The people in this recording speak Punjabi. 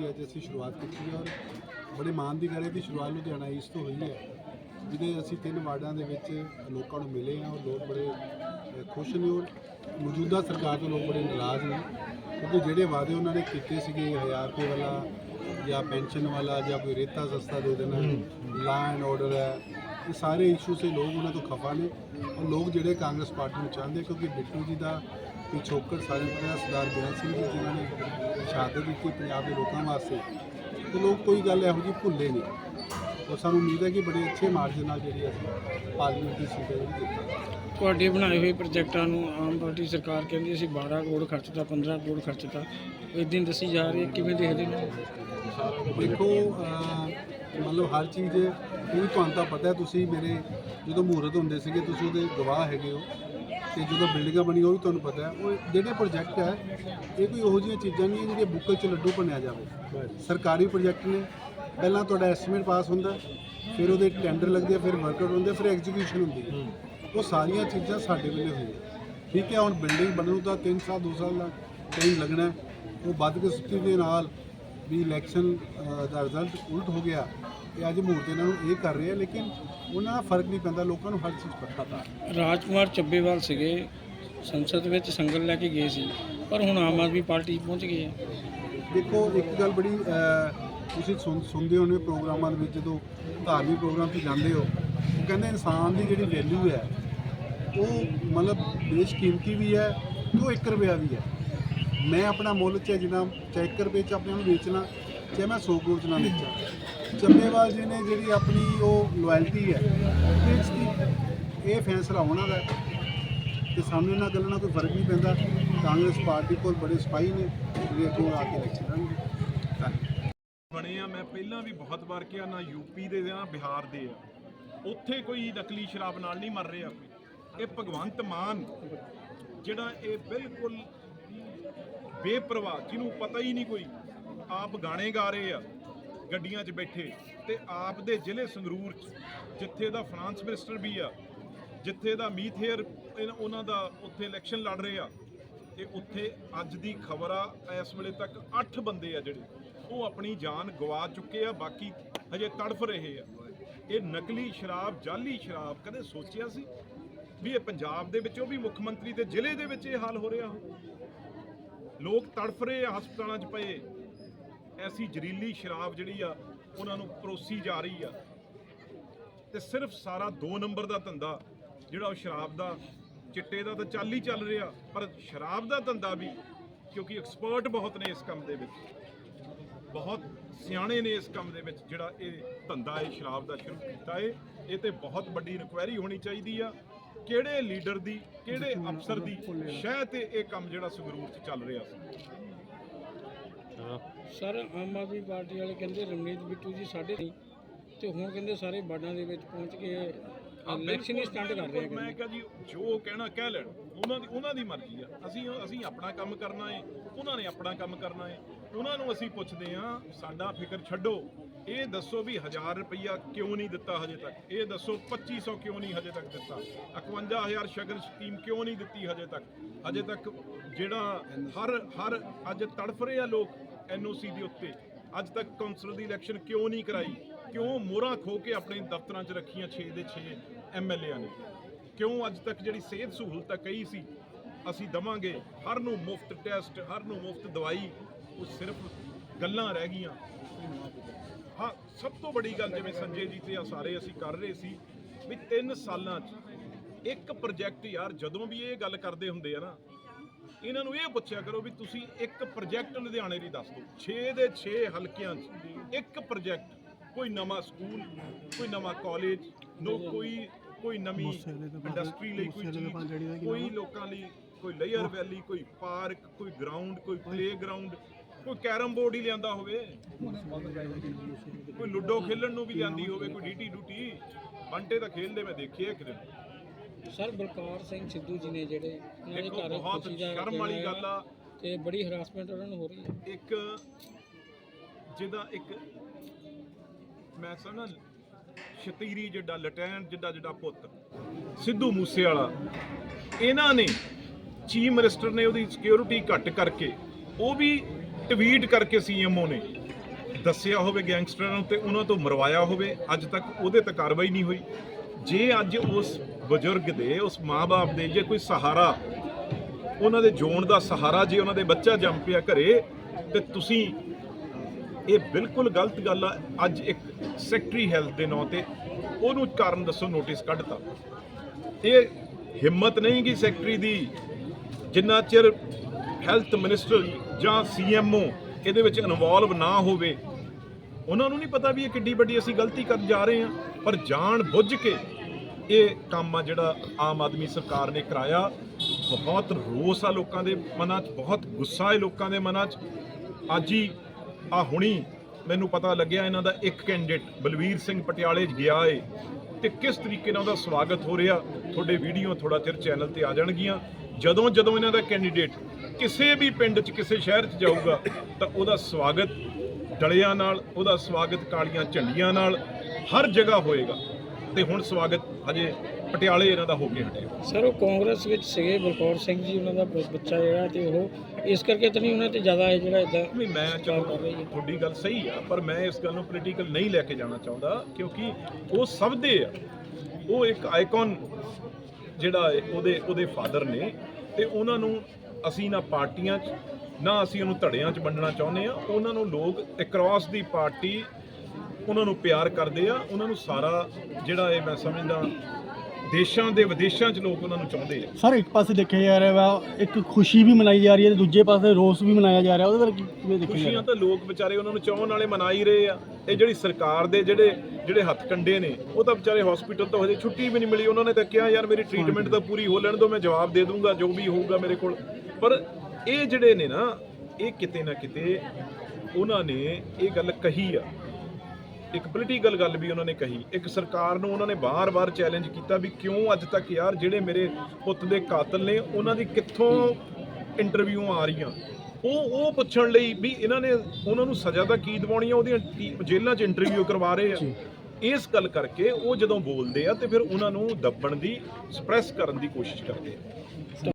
ਦੀ ਅੱਜ ਅਸੀਂ ਸ਼ੁਰੂਆਤ ਕੀਤੀ ਹੈ ਔਰ ਬੜੇ ਮਾਣ ਦੀ ਗੱਲ ਹੈ ਕਿ ਸ਼ੁਰੂਆਤ ਲੁਧਿਆਣਾ ਈਸਟ ਤੋਂ ਹੋਈ ਹੈ ਜਿਹਦੇ ਅਸੀਂ ਤਿੰਨ ਵਾਰਡਾਂ ਦੇ ਵਿੱਚ ਲੋਕਾਂ ਨੂੰ ਮਿਲੇ ਹਾਂ ਔਰ ਲੋਕ ਬੜੇ ਖੁਸ਼ ਨੇ ਔਰ ਮੌਜੂਦਾ ਸਰਕਾਰ ਤੋਂ ਲੋਕ ਬੜੇ ਨਾਰਾਜ਼ ਨੇ। ਕਿਉਂਕਿ ਜਿਹੜੇ ਵਾਅਦੇ ਉਹਨਾਂ ਨੇ ਕੀਤੇ ਸੀਗੇ 1000 ਰੁਪਏ ਵਾਲਾ ਜਾਂ ਪੈਨਸ਼ਨ ਵਾਲਾ ਜਾਂ ਕੋਈ ਰੇਤਾ ਸਸਤਾ ਦੇ ਦੇਣਾ ਲਾ ਐਂਡ ਆਰਡਰ ਹੈ ਇਹ ਸਾਰੇ ਇਸ਼ੂ ਸੇ ਲੋਕ ਉਹਨਾਂ ਤੋਂ ਖਫਾ ਨੇ। ਔਰ ਲੋਕ ਜਿਹੜੇ ਕਾਂਗਰਸ ਪਾਰਟੀ ਨੂੰ ਚਾਹੁੰਦੇ ਕਿਉਂਕਿ ਬਿੱਟੂ ਜੀ ਦਾ ਪਿਛੋਕੜ ਸਾਰੇ ਹੈ, ਸਰਦਾਰ ਬੇਅੰਤ ਸਿੰਘ ਜੀ ਜਿਨ੍ਹਾਂ ਨੇ ਸ਼ਹਾਦਤ ਦਿੱਤੀ ਪੰਜਾਬ ਦੇ ਲੋਕਾਂ ਵਾਸਤੇ ਤੇ ਲੋਕ ਕੋਈ ਗੱਲ ਇਹੋ ਜਿਹੀ ਭੁੱਲੇ ਨਹੀਂ। ਔਰ ਸਾਨੂੰ ਉਮੀਦ ਹੈ ਕਿ ਬੜੇ ਅੱਛੇ ਮਾਰਜਨ ਨਾਲ ਜਿਹੜੀ ਅਸੀਂ ਪਾਰਲੀਮੈਂਟ ਦੀ ਸੀਟ ਜਿਹੜੀ ਜਿੱਤਾਂਗੇ ਤੁਹਾਡੇ ਬਣਾਏ ਹੋਏ ਪ੍ਰੋਜੈਕਟਾਂ ਨੂੰ ਆਮ ਪਾਰਟੀ ਸਰਕਾਰ ਕਹਿੰਦੀ ਅਸੀਂ 12 ਕਰੋੜ ਖਰਚਤਾ 15 ਕਰੋੜ ਖਰਚਤਾ ਇਸ ਦਿਨ ਦੱਸੀ ਜਾ ਰਹੀ ਹੈ ਕਿਵੇਂ ਦੇਖਦੇ ਨੇ? ਦੇਖੋ ਮਤਲਬ ਹਰ ਚੀਜ਼ ਇਹ ਤੁਹਾਨੂੰ ਤਾਂ ਪਤਾ ਤੁਸੀਂ ਮੇਰੇ ਜਦੋਂ ਮਹੂਰਤ ਹੁੰਦੇ ਸੀਗੇ ਤੁਸੀਂ ਉਹਦੇ ਗਵਾਹ ਹੈਗੇ ਹੋ। ਤੇ ਜਦੋਂ ਬਿਲਡਿੰਗਾਂ ਬਣੀ ਉਹ ਵੀ ਤੁਹਾਨੂੰ ਪਤਾ ਹੈ। ਉਹ ਜਿਹੜੇ ਪ੍ਰੋਜੈਕਟ ਹੈ ਇਹ ਕੋਈ ਉਹੋ ਜਿਹੀਆਂ ਚੀਜ਼ਾਂ ਨਹੀਂ ਜਿਹੜੀਆਂ ਬੁੱਕਲ 'ਚ ਲੱਡੂ ਭੰਨਿਆ ਜਾਵੇ। ਸਰਕਾਰੀ ਪ੍ਰੋਜੈਕਟ ਨੇ। ਪਹਿਲਾਂ ਤੁਹਾਡਾ ਐਸਟੀਮੇਟ ਪਾਸ ਹੁੰਦਾ ਫਿਰ ਉਹਦੇ ਟੈਂਡਰ ਲੱਗਦੇ ਆ ਫਿਰ ਵਰਕਆਊਟ ਹੁੰਦੇ ਫਿਰ ਐਗਜ਼ੀਕਿਊਸ਼ਨ ਹੁੰਦੀ ਹੈ। ਉਹ ਸਾਰੀਆਂ ਚੀਜ਼ਾਂ ਸਾਡੇ ਵੇਲੇ ਹੋਈਆਂ। ਠੀਕ ਹੈ ਹੁਣ ਬਿਲਡਿੰਗ ਬਣਨ ਨੂੰ ਤਾਂ 3 ਸਾਲ 2 ਸਾਲ ਦਾ ਟਾਈਮ ਲੱਗਣਾ ਹੈ। ਉਹ ਵੱਧ ਕੇ ਸੁੱਤੀ ਦੇ ਨਾਲ ਵੀ ਇਲੈਕਸ਼ਨ ਦਾ ਰਿਜ਼ਲਟ ਉਲਟ ਹੋ ਗਿਆ। ਤੇ ਅੱਜ ਮੂਰਤ ਇਹਨਾਂ ਨੂੰ ਇਹ ਕਰ ਰਹੇ ਆ ਲੇਕਿਨ ਉਹਨਾਂ ਦਾ ਫ਼ਰਕ ਨਹੀਂ ਪੈਂਦਾ ਲੋਕਾਂ ਨੂੰ ਹਰ ਚੀਜ਼ ਪਤਾ ਤਾਂ ਰਾਜਕੁਮਾਰ ਚੱਬੇਵਾਲ ਸੀਗੇ ਸੰਸਦ ਵਿੱਚ ਸੰਗਲ ਲੈ ਕੇ ਗਏ ਸੀ ਪਰ ਹੁਣ ਆਮ ਆਦਮੀ ਪਾਰਟੀ ਪਹੁੰਚ ਗਈ ਹੈ ਦੇਖੋ ਇੱਕ ਗੱਲ ਬੜੀ ਤੁਸੀਂ ਸੁਣ ਸੁਣਦੇ ਹੋਣੇ ਪ੍ਰੋਗਰਾਮਾਂ ਦੇ ਵਿੱਚ ਜਦੋਂ ਧਾਰਮਿਕ ਪ੍ਰੋਗਰਾਮ 'ਤੇ ਜਾਂਦੇ ਹੋ ਉਹ ਕਹਿੰਦੇ ਇਨਸਾਨ ਦੀ ਜਿਹੜੀ ਵੈਲਿਊ ਹੈ ਉਹ ਮਤਲਬ ਬੇਸ਼ਕੀਮਤੀ ਵੀ ਹੈ ਤੇ ਉਹ 1 ਰੁਪਿਆ ਵੀ ਹੈ। ਮੈਂ ਆਪਣਾ ਮੁੱਲ ਚਾਹੇ ਜਿੰਨਾ ਚਾਹੇ 1 ਰੁਪਏ 'ਚ ਆਪਣੇ ਨੂੰ ਵੇਚਣਾ ਚਾਹੇ ਮੈਂ 100 ਕਰੋੜ 'ਚ ਨਾ ਵੇਚਾਂ। ਚੱਬੇਵਾਲ ਜੀ ਨੇ ਜਿਹੜੀ ਆਪਣੀ ਉਹ ਲਾਇਲਟੀ ਹੈ ਵੇਚਤੀ ਇਹ ਫੈਸਲਾ ਉਹਨਾਂ ਦਾ ਹੈ ਤੇ ਸਾਨੂੰ ਇਹਨਾਂ ਗੱਲਾਂ ਨਾਲ ਕੋਈ ਫ਼ਰਕ ਨਹੀਂ ਪੈਂਦਾ। ਕਾਂਗਰਸ ਪਾਰਟੀ ਕੋਲ ਬੜੇ ਸਿਪਾਹੀ ਨੇ ਜਿਹੜੇ ਅੱਗੋਂ ਆ ਕੇ ਇਲੈਕਸ਼ਨ ਬਣੇ ਆ, ਮੈਂ ਪਹਿਲਾਂ ਵੀ ਬਹੁਤ ਵਾਰ ਕਿਹਾ, ਨਾ ਯੂਪੀ ਦੇ ਨਾ ਬਿਹਾਰ ਦੇ ਆ। ਉੱਥੇ ਕੋਈ ਨਕਲੀ ਸ਼ਰਾਬ ਨਾਲ ਨਹੀਂ ਮਰ ਰਿਹਾ ਕੋਈ। ਇਹ ਭਗਵੰਤ ਮਾਨ, ਜਿਹੜਾ ਇਹ ਬਿਲਕੁਲ ਬੇਪਰਵਾਹ, ਜਿਹਨੂੰ ਪਤਾ ਹੀ ਨਹੀਂ ਕੋਈ, ਆਪ ਗਾਣੇ ਗਾ ਰਹੇ ਆ। ਗੱਡੀਆਂ 'ਚ ਬੈਠੇ ਤੇ ਆਪ ਦੇ ਜ਼ਿਲ੍ਹੇ ਸੰਗਰੂਰ 'ਚ, ਜਿੱਥੇ ਦਾ ਫਾਈਨਾਂਸ ਮਿਨਿਸਟਰ ਵੀ ਆ, ਜਿੱਥੇ ਦਾ ਮੀਤ ਹੇਅਰ ਉਹਨਾਂ ਦਾ ਉੱਥੇ ਇਲੈਕਸ਼ਨ ਲੜ ਰਹੇ ਆ, ਤੇ ਉੱਥੇ ਅੱਜ ਦੀ ਖਬਰ ਆ, ਇਸ ਵੇਲੇ ਤੱਕ 8 ਬੰਦੇ ਆ ਜਿਹੜੇ, ਉਹ ਆਪਣੀ ਜਾਨ ਗਵਾ ਚੁੱਕੇ ਆ, ਬਾਕੀ ਹਜੇ ਤੜਫ ਰਹੇ ਆ। ਇਹ ਨਕਲੀ ਸ਼ਰਾਬ, ਜਾਲੀ ਸ਼ਰਾਬ ਕਦੇ ਸੋਚਿਆ ਸੀ ਵੀ ਇਹ ਪੰਜਾਬ ਦੇ ਵਿੱਚ ਉਹ ਵੀ ਮੁੱਖ ਮੰਤਰੀ ਦੇ ਜ਼ਿਲ੍ਹੇ ਦੇ ਵਿੱਚ ਇਹ ਹਾਲ ਹੋ ਰਿਹਾ ਲੋਕ ਤੜਫ ਰਹੇ ਆ, ਹਸਪਤਾਲਾਂ 'ਚ ਪਏ ਐਸੀ ਜ਼ਰੀਲੀ ਸ਼ਰਾਬ ਜਿਹੜੀ ਆ, ਉਹਨਾਂ ਨੂੰ ਪਰੋਸੀ ਜਾ ਰਹੀ ਆ। ਤੇ ਸਿਰਫ ਸਾਰਾ 2 ਨੰਬਰ ਦਾ ਧੰਦਾ, ਜਿਹੜਾ ਉਹ ਸ਼ਰਾਬ ਦਾ, ਚਿੱਟੇ ਦਾ ਤਾਂ ਚੱਲ ਹੀ ਚੱਲ ਰਿਹਾ, ਪਰ ਸ਼ਰਾਬ ਦਾ ਧੰਦਾ ਵੀ, ਕਿਉਂਕਿ ਐਕਸਪਰਟ ਬਹੁਤ ਨੇ ਇਸ ਕੰਮ ਦੇ ਵਿੱਚ। ਬਹੁਤ ਸਿਆਣੇ ਨੇ ਇਸ ਕੰਮ ਦੇ ਵਿੱਚ, ਜਿਹੜਾ ਇਹ ਧੰਦਾ ਹੈ ਸ਼ਰਾਬ ਦਾ ਸ਼ੁਰੂ ਕੀਤਾ ਹੈ ਇਹ ਤੇ ਬਹੁਤ ਵੱਡੀ ਇਨਕੁਆਇਰੀ ਹੋਣੀ ਚਾਹੀਦੀ ਆ, ਕਿਹੜੇ ਲੀਡਰ ਦੀ, ਕਿਹੜੇ ਅਫਸਰ ਦੀ ਸ਼ਹਿ ਤੇ ਇਹ ਕੰਮ ਜਿਹੜਾ ਸੰਗਰੂਰ 'ਚ ਚੱਲ ਰਿਹਾ ਸੀ। ਸਰ ਆਮ ਆਦਮੀ ਪਾਰਟੀ ਵਾਲੇ ਕਹਿੰਦੇ ਰਮਨੀਤ ਬਿੱਟੂ ਜੀ ਸਾਡੇ ਨਹੀਂ ਤੇ ਹੁਣ ਕਹਿੰਦੇ ਸਾਰੇ ਬਾਰਡਾਂ ਦੇ ਵਿੱਚ ਪਹੁੰਚ ਕੇ ਇਲੈਕਸ਼ਨ ਹੀ ਸਟੰਟ ਕਰ ਰਹੇ ਮੈਂ ਆ ਕਿਹਾ ਜੀ ਜੋ ਕਹਿਣਾ ਕਹਿ ਲੈਣ। ਉਹਨਾਂ ਦੀ ਉਹਨਾਂ ਦੀ ਮਰਜ਼ੀ ਆ। ਅਸੀਂ ਅਸੀਂ ਆਪਣਾ ਕੰਮ ਕਰਨਾ ਹੈ ਉਹਨਾਂ ਨੇ ਆਪਣਾ ਕੰਮ ਕਰਨਾ ਹੈ ਉਹਨਾਂ ਨੂੰ ਅਸੀਂ ਪੁੱਛਦੇ ਆ ਸਾਡਾ ਫਿਕਰ ਛੱਡੋ। ਇਹ ਦੱਸੋ ਵੀ 1000 ਰੁਪਈਆ ਕਿਉਂ ਨਹੀਂ ਦਿੱਤਾ ਹਜੇ ਤੱਕ? ਇਹ ਦੱਸੋ 2500 ਕਿਉਂ ਨਹੀਂ ਹਜੇ ਤੱਕ ਦਿੱਤਾ? 51000 ਸ਼ਗਨ ਸਕੀਮ ਕਿਉਂ ਨਹੀਂ ਦਿੱਤੀ ਹਜੇ ਤੱਕ? ਹਜੇ ਤੱਕ ਜਿਹੜਾ ਹਰ ਹਰ ਅੱਜ ਤੜਫ ਰਹੇ ਆ ਲੋਕ ਐਨਓਸੀ ਦੇ ਉੱਤੇ, ਅੱਜ ਤੱਕ ਕੌਂਸਲਰ ਦੀ ਇਲੈਕਸ਼ਨ ਕਿਉਂ ਨਹੀਂ ਕਰਾਈ? ਕਿਉਂ ਮੋਹਰਾਂ ਖੋ ਕੇ ਆਪਣੇ ਦਫ਼ਤਰਾਂ 'ਚ ਰੱਖੀਆਂ 6 ਦੇ 6 ਐਮਐਲਏਆਂ ਨੇ? ਕਿਉਂ ਅੱਜ ਤੱਕ ਜਿਹੜੀ ਸਿਹਤ ਸਹੂਲਤਾਂ ਕਹੀ ਸੀ, ਅਸੀਂ ਦਵਾਂਗੇ? ਹਰ ਨੂੰ ਮੁਫਤ ਟੈਸਟ, ਹਰ ਨੂੰ ਮੁਫਤ ਦਵਾਈ, ਉਹ ਸਿਰਫ ਗੱਲਾਂ ਰਹਿ ਗਈਆਂ। ਹਾਂ ਸਭ ਤੋਂ ਵੱਡੀ ਗੱਲ ਜਿਵੇਂ ਸੰਜੇ ਜੀ ਤੇ ਆ ਸਾਰੇ ਅਸੀਂ ਕਰ ਰਹੇ ਸੀ ਵੀ 3 ਸਾਲਾਂ 'ਚ ਇੱਕ ਪ੍ਰੋਜੈਕਟ ਯਾਰ ਜਦੋਂ ਵੀ ਇਹ ਗੱਲ ਕਰਦੇ ਹੁੰਦੇ ਆ ਨਾ ਇਹਨਾਂ ਨੂੰ ਇਹ ਪੁੱਛਿਆ ਕਰੋ ਵੀ ਤੁਸੀਂ ਇੱਕ ਪ੍ਰੋਜੈਕਟ ਲੁਧਿਆਣੇ ਲਈ ਦੱਸ ਦਿਓ। 6 ਦੇ 6 ਹਲਕਿਆਂ 'ਚ ਇੱਕ ਪ੍ਰੋਜੈਕਟ ਕੋਈ ਨਵਾਂ ਸਕੂਲ ਕੋਈ ਨਵਾਂ ਕਾਲਜ ਨੋ ਕੋਈ ਕੋਈ ਨਵੀਂ ਇੰਡਸਟਰੀ ਲਈ ਕੋਈ ਚੀਜ਼ ਕੋਈ ਲੋਕਾਂ ਲਈ ਕੋਈ ਲੇਅਰ ਵੈਲੀ ਕੋਈ ਪਾਰਕ ਕੋਈ ਗਰਾਊਂਡ ਕੋਈ ਪਲੇ ਗਰਾਊਂਡ ਕੋਈ ਕੈਰਮ ਬੋਰਡ ਹੀ ਲਿਆਂਦਾ ਹੋਵੇ। ਕੋਈ ਲੁੱਡੋ ਖੇਲਣ ਨੂੰ ਵੀ ਲਿਆਂਦੀ ਹੋਵੇ ਕੋਈ ਡੀਟੀ ਡੂਟੀ। ਬੰਟੇ ਤਾਂ ਖੇਲਦੇ ਮੈਂ ਦੇਖੇ ਇੱਕ ਦਿਨ। ਸਰ ਬਲਕਾਰ ਸਿੰਘ ਸਿੱਧੂ ਜੀ ਨੇ ਜਿਹੜੇ ਉਹਨਾਂ ਦੇ ਦੇਖੋ ਘਰ ਬਹੁਤ ਖੁਸ਼ੀ ਦਾ ਸ਼ਰਮ ਵਾਲੀ ਗੱਲ ਆ। ਤੇ ਬੜੀ ਹਰਾਸਮੈਂਟ ਉਹਨਾਂ ਨੂੰ ਹੋ ਰਹੀ ਹੈ। ਇੱਕ ਜਿਹਦਾ ਇੱਕ ਮੈਂ ਸਮਝਣਾ ਸ਼ਤੀਰੀ ਜਿੱਡਾ ਲਟੈਨ ਜਿੱਡਾ ਜਿੱਡਾ ਪੁੱਤ ਸਿੱਧੂ ਮੂਸੇ ਵਾਲਾ ਇਹਨਾਂ ਨੇ ਚੀਫ ਮਿਨਿਸਟਰ ਨੇ ਉਹਦੀ ਸਿਕਿਉਰਿਟੀ ਘੱਟ ਕਰਕੇ ਉਹ ਵੀ ਟਵੀਟ ਕਰਕੇ ਸੀਐਮਓ ਨੇ ਦੱਸਿਆ ਹੋਵੇ ਗੈਂਗਸਟਰਾਂ ਨੂੰ ਤੇ ਉਹਨਾਂ ਤੋਂ ਮਰਵਾਇਆ ਹੋਵੇ, ਅੱਜ ਤੱਕ ਉਹਦੇ ਤੇ ਕਾਰਵਾਈ ਨਹੀਂ ਹੋਈ। ਜੇ ਅੱਜ ਉਸ ਬਜ਼ੁਰਗ ਦੇ, ਉਸ ਮਾਂ-ਬਾਪ ਦੇ ਜੇ ਕੋਈ ਸਹਾਰਾ, ਉਹਨਾਂ ਦੇ ਜੋਣ ਦਾ ਸਹਾਰਾ ਜੇ ਉਹਨਾਂ ਦੇ ਬੱਚਾ ਜੰਮ ਪਿਆ ਘਰੇ, ਤੇ ਤੁਸੀਂ ਇਹ ਬਿਲਕੁਲ ਗਲਤ ਗੱਲ ਆ, ਅੱਜ ਇੱਕ ਸੈਕਟਰੀ ਹੈਲਥ ਦੇ ਨਾਂ ਤੇ ਉਹਨੂੰ ਕਾਰਨ ਦੱਸੋ, ਨੋਟਿਸ ਕੱਢਤਾ। ਇਹ ਹਿੰਮਤ ਨਹੀਂ ਗੀ ਸੈਕਟਰੀ ਦੀ, ਜਿੰਨਾ ਚਿਰ ਹੈਲਥ ਮਿਨਿਸਟਰ ਜਾਂ ਸੀਐਮਓ ਇਹਦੇ ਵਿੱਚ ਇਨਵੋਲਵ ਨਾ ਹੋਵੇ, ਉਹਨਾਂ ਨੂੰ ਨਹੀਂ ਪਤਾ ਵੀ ਇਹ ਕਿੱਡੀ ਵੱਡੀ ਅਸੀਂ ਗਲਤੀ ਕਰਨ ਜਾ ਰਹੇ ਹਾਂ, ਪਰ ਜਾਣ ਬੁੱਝ ਕੇ ਇਹ ਕੰਮ ਆ ਜਿਹੜਾ ਆਮ ਆਦਮੀ ਸਰਕਾਰ ਨੇ ਕਰਾਇਆ। ਬਹੁਤ ਰੋਸ ਆ ਲੋਕਾਂ ਦੇ ਮਨਾਂ 'ਚ, ਬਹੁਤ ਗੁੱਸਾ ਹੈ ਲੋਕਾਂ ਦੇ ਮਨਾਂ 'ਚ। ਅੱਜ ਹੀ, ਆ ਹੁਣੀ ਮੈਨੂੰ ਪਤਾ ਲੱਗਿਆ ਇਹਨਾਂ ਦਾ ਇੱਕ ਕੈਂਡੀਡੇਟ ਬਲਵੀਰ ਸਿੰਘ ਪਟਿਆਲੇ 'ਚ ਗਿਆ ਏ। ਤੇ ਕਿਸ ਤਰੀਕੇ ਨਾਲ ਉਹਦਾ ਸਵਾਗਤ ਹੋ ਰਿਹਾ, ਤੁਹਾਡੇ ਵੀਡੀਓ ਥੋੜਾ ਚਿਰ ਚੈਨਲ ਤੇ ਆ ਜਾਣਗੀਆਂ। ਜਦੋਂ ਜਦੋਂ ਇਹਨਾਂ ਦਾ ਕੈਂਡੀਡੇਟ ਕਿਸੇ ਵੀ ਪਿੰਡ 'ਚ, ਕਿਸੇ ਸ਼ਹਿਰ 'ਚ ਜਾਊਗਾ, ਤਾਂ ਉਹਦਾ ਸਵਾਗਤ ਡਲਿਆਂ ਨਾਲ, ਉਹਦਾ ਸਵਾਗਤ ਕਾਲੀਆਂ ਝੰਡੀਆਂ ਨਾਲ ਹਰ ਜਗ੍ਹਾ ਹੋਏਗਾ। ਤੇ ਹੁਣ ਸਵਾਗਤ ਅਜੇ ਪਟਿਆਲੇ ਇਹਨਾਂ ਦਾ ਹੋ ਕੇ ਹਟਿਆ। ਸਰ ਉਹ ਕਾਂਗਰਸ ਵਿੱਚ ਸੀਗੇ ਬਲਕੌਰ ਸਿੰਘ ਜੀ ਉਹਨਾਂ ਦਾ ਬੱਚਾ ਜਿਹੜਾ ਤੇ ਉਹ ਇਸ ਕਰਕੇ ਤਾਂ ਨਹੀਂ ਉਹਨਾਂ ਤੇ ਜ਼ਿਆਦਾ ਇਹ ਜਿਹੜਾ ਇਦਾਂ ਵੀ ਮੈਂ ਸਤਿਕਾਰ ਕਰ ਰਹੀ ਹੈ। ਤੁਹਾਡੀ ਗੱਲ ਸਹੀ ਆ ਪਰ ਮੈਂ ਇਸ ਗੱਲ ਨੂੰ ਪੋਲੀਟੀਕਲ ਨਹੀਂ ਲੈ ਕੇ ਜਾਣਾ ਚਾਹੁੰਦਾ ਕਿਉਂਕਿ ਉਹ ਸਭ ਦੇ ਆ। ਉਹ ਇੱਕ ਆਈਕਨ ਜਿਹੜਾ ਹੈ, ਉਹਦੇ ਉਹਦੇ ਫਾਦਰ ਨੇ ਤੇ ਉਹਨਾਂ ਨੂੰ ਅਸੀਂ ਨਾ ਪਾਰਟੀਆਂ 'ਚ ਨਾ ਅਸੀਂ ਉਹਨੂੰ ਧੜਿਆਂ 'ਚ ਵੰਡਣਾ ਚਾਹੁੰਦੇ ਆ। ਉਹਨਾਂ ਨੂੰ ਲੋਕ ਅਕ੍ਰੋਸ ਦੀ ਪਾਰਟੀ ਉਹਨਾਂ ਨੂੰ ਪਿਆਰ ਕਰਦੇ ਆ ਉਹਨਾਂ ਨੂੰ ਸਾਰਾ ਜਿਹੜਾ ਇਹ ਮੈਂ ਸਮਝਦਾ ਦੇਸ਼ਾਂ ਦੇ ਵਿਦੇਸ਼ਾਂ 'ਚ ਲੋਕ ਉਹਨਾਂ ਨੂੰ ਚਾਹੁੰਦੇ ਆ। ਸਰ ਇੱਕ ਪਾਸੇ ਦੇਖਿਆ ਜਾ ਰਿਹਾ ਵਾ ਇੱਕ ਖੁਸ਼ੀ ਵੀ ਮਨਾਈ ਜਾ ਰਹੀ ਹੈ ਤੇ ਦੂਜੇ ਪਾਸੇ ਰੋਸ ਵੀ ਮਨਾਇਆ ਜਾ ਰਿਹਾ ਉਹਦੇ ਬਾਰੇ ਕੀ- ਕਿਵੇਂ ਦੇਖਿਆ ਖੁਸ਼ੀਆਂ ਤਾਂ ਲੋਕ ਵਿਚਾਰੇ ਉਹਨਾਂ ਨੂੰ ਚਾਹਣ ਵਾਲੇ ਮਨਾ ਹੀ ਰਹੇ ਆ। ਇਹ ਜਿਹੜੀ ਸਰਕਾਰ ਦੇ ਜਿਹੜੇ ਜਿਹੜੇ ਹੱਥ ਕੰਡੇ ਨੇ ਉਹ ਤਾਂ ਵਿਚਾਰੇ ਹਸਪੀਟਲ ਤੋਂ ਹਜੇ ਛੁੱਟੀ ਵੀ ਨਹੀਂ ਮਿਲੀ ਉਹਨਾਂ ਨੇ ਤਾਂ ਕਿਹਾ ਯਾਰ ਮੇਰੀ ਟ੍ਰੀਟਮੈਂਟ ਤਾਂ ਪੂਰੀ ਹੋ ਲੈਣ ਦਿਓ ਮੈਂ ਜਵਾਬ ਦੇ ਦੂੰਗਾ ਜੋ ਵੀ ਹੋਊਗਾ ਮੇਰੇ ਕੋਲ। ਪਰ ਇਹ ਜਿਹੜੇ ਨੇ ਨਾ ਇਹ ਕਿਤੇ ਨਾ ਕਿਤੇ ਉਹਨਾਂ ਨੇ ਇਹ ਗੱਲ ਕਹੀ ਆ। ਇੱਕ ਪੋਲੀਟੀਕਲ ਗੱਲ ਵੀ ਉਹਨਾਂ ਨੇ ਕਹੀ। ਇੱਕ ਸਰਕਾਰ ਨੂੰ ਉਹਨਾਂ ਨੇ ਬਾਰ-ਬਾਰ ਚੈਲੰਜ ਕੀਤਾ ਵੀ ਕਿਉਂ ਅੱਜ ਤੱਕ ਯਾਰ ਜਿਹੜੇ ਮੇਰੇ ਪੁੱਤ ਦੇ ਕਾਤਲ ਨੇ ਉਹਨਾਂ ਦੀ ਕਿੱਥੋਂ ਇੰਟਰਵਿਊ ਆ ਰਹੀਆਂ? ਉਹ ਉਹ ਪੁੱਛਣ ਲਈ ਵੀ ਇਹਨਾਂ ਨੇ ਉਹਨਾਂ ਨੂੰ ਸਜ਼ਾ ਤਾਂ ਕੀ ਦਿਵਾਉਣੀ ਆ ਉਹਦੀਆਂ ਜੇਲ੍ਹਾਂ 'ਚ ਇੰਟਰਵਿਊ ਕਰਵਾ ਰਹੇ ਆ। ਇਸ ਗੱਲ ਕਰਕੇ ਉਹ ਜਦੋਂ ਬੋਲਦੇ ਆ ਤੇ ਫਿਰ ਉਹਨਾਂ ਨੂੰ ਦੱਬਣ ਦੀ ਸਪਰੈਸ ਕਰਨ ਦੀ ਕੋਸ਼ਿਸ਼ ਕਰਦੇ ਆ।